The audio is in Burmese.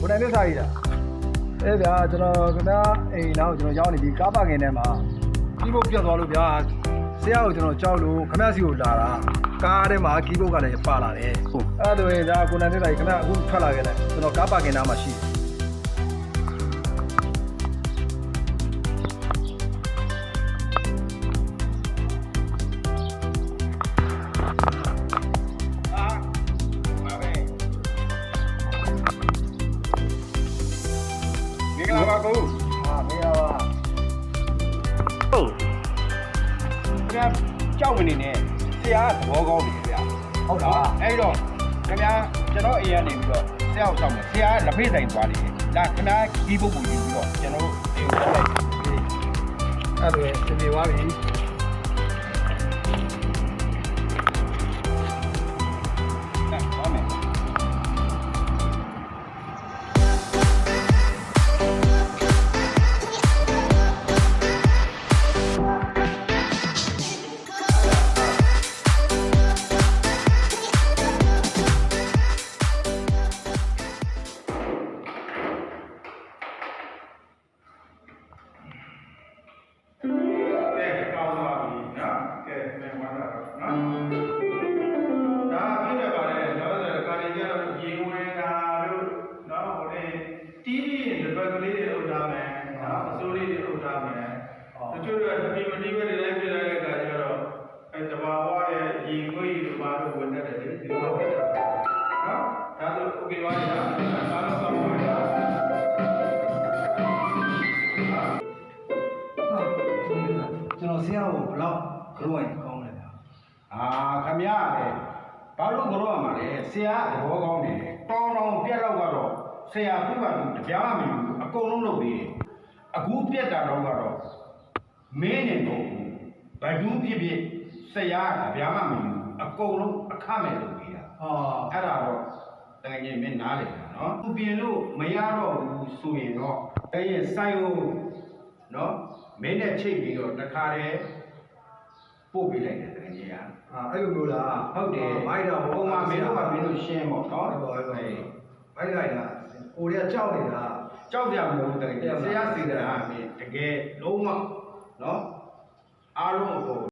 ဘုနိုင်မြတ်စာကြီးလားအဲဗျာကျွန်တော်ခင်ဗျာအိမ်နောက်ကျွန်တော်ရောက်နေပြီကားပါခင်ထဲမှာကီးဘုတ်ပြတ်သွားလို့ဗျာဆရာကိုကျွန်တော်ကြောက်လို့ခင်ဗျာစီကိုလာတာကားထဲမှာကီးဘုတ်ကလည်းပါလာတယ်ဟုတ်အဲ့ဒါဆိုရင်ဒါကိုနိုင်မြတ်စာကြီးခင်ဗျာအခုထွက်လာခဲ့တယ်ကျွန်တော်ကားပါခင်သားမှာရှိတယ် ပါကိုဟာမင်းရောဟုတ်ခင်ဗျာကြောက်မနေနဲ့ဆရာကသဘောကောင်းတယ်ဗျာဟုတ်လားအဲ့တော့ခင်ဗျာကျွန်တော်အိမ်ကနေပြီးတော့ဆရာကိုဆောင်မယ်ဆရာကလက်ဖေးဆိုင်သွားတယ်ဒါခင်ဗျာဒီပုဂ္ဂိုလ်ယူပြီးတော့ကျွန်တော်အိမ်ကိုတက်လိုက်အဲ့ဒါဆိုရင်ပြေသွားပြီ တော်ဆရာကိုဘယ်တော့ကြောက်ရင်ကောင်းလဲဗျာအာခင်ဗျာလေဘာလို့ကြောရမှာလဲဆရာသဘောကောင်းတယ်တောင်းတောင်းပြက်တော့ကတော့ဆရာသူ့ကသူတရားမယူအကုန်လုံးလုပ်ပြီးတယ်အခုပြက်တာတော့ကတော့မင်းနေတော့ဘဒူးဖြစ်ဖြစ်ဆရာကဗျာမမယူအကုန်လုံးအခမဲ့လုပ်ပြီးတာဟာအဲ့ဒါတော့တကယ်ကြီးမင်းနားလေတာနော်သူပြင်လို့မရတော့ဘူးဆိုရင်တော့အဲ့ရဲ့ဆိုင်ကိုနော် မင်းနဲ့ချိတ်ပြီးတော့တခါတည်းပို့ပေးလိုက်တယ်တကယ်ကြီးကအာအဲ့လိုမျိုးလားဟုတ်တယ်မိုက်တာဟိုမှာမင်းတို့ကမင်းတို့ရှင်းပေါ့နော်ဟုတ်ပါဘူးမိုက်လိုက်တာကိုရီးယားကြောက်နေတာကြောက်ကြမလို့တကယ်ဆရာစီတာမင်းတကယ်လုံးဝနော်အားလုံးအကုန်